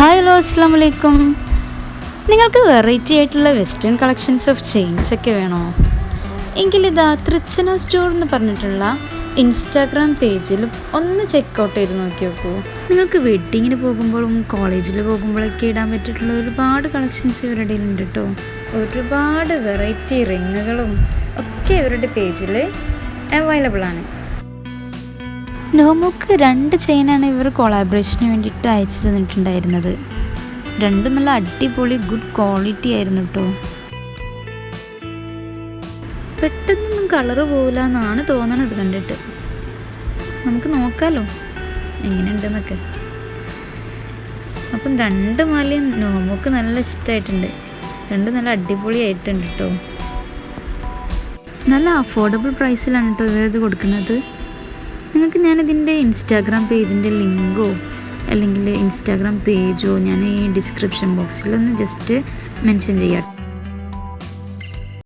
Hi hello അസ്സാം വലൈക്കും നിങ്ങൾക്ക് വെറൈറ്റി ആയിട്ടുള്ള വെസ്റ്റേൺ കളക്ഷൻസ് ഓഫ് ചെയിൻസ് ഒക്കെ വേണോ? എങ്കിലിതാ തൃച്ചന സ്റ്റോർ എന്ന് പറഞ്ഞിട്ടുള്ള ഇൻസ്റ്റാഗ്രാം പേജിൽ ഒന്ന് ചെക്കൗട്ട് ചെയ്ത് നോക്കി നോക്കൂ. നിങ്ങൾക്ക് വെഡ്ഡിങ്ങിന് പോകുമ്പോഴും കോളേജിൽ പോകുമ്പോഴൊക്കെ ഇടാൻ പറ്റിയിട്ടുള്ള ഒരുപാട് കളക്ഷൻസ് ഇവരുടെ ഉണ്ട് കേട്ടോ ഒരുപാട് വെറൈറ്റി റിങ്ങുകളും ഒക്കെ ഇവരുടെ പേജിൽ അവൈലബിൾ ആണ്. നോമുക്ക് രണ്ട് ചെയിനാണ് ഇവർ കൊളാബറേഷന് വേണ്ടിയിട്ട് അയച്ചു തന്നിട്ടുണ്ടായിരുന്നത്. രണ്ടും നല്ല അടിപൊളി ഗുഡ് ക്വാളിറ്റി ആയിരുന്നു കേട്ടോ പെട്ടെന്നൊന്നും കളറ് പോകില്ല എന്നാണ് തോന്നണത് കണ്ടിട്ട്. നമുക്ക് നോക്കാമല്ലോ എങ്ങനെയുണ്ടെന്നൊക്കെ. അപ്പം രണ്ട് മാലയും നോമുക്ക് നല്ല ഇഷ്ടമായിട്ടുണ്ട് രണ്ടും നല്ല അടിപൊളിയായിട്ടുണ്ട് കേട്ടോ നല്ല അഫോർഡബിൾ പ്രൈസിലാണ് കേട്ടോ ഇവരത് കൊടുക്കുന്നത്. നിങ്ങൾക്ക് ഞാനിതിന്റെ ഇൻസ്റ്റാഗ്രാം പേജിന്റെ ലിങ്കോ അല്ലെങ്കിൽ ഇൻസ്റ്റാഗ്രാം പേജോ ഞാൻ ഈ ഡിസ്ക്രിപ്ഷൻ ബോക്സിലൊന്ന് ജസ്റ്റ് മെൻഷൻ ചെയ്യാം.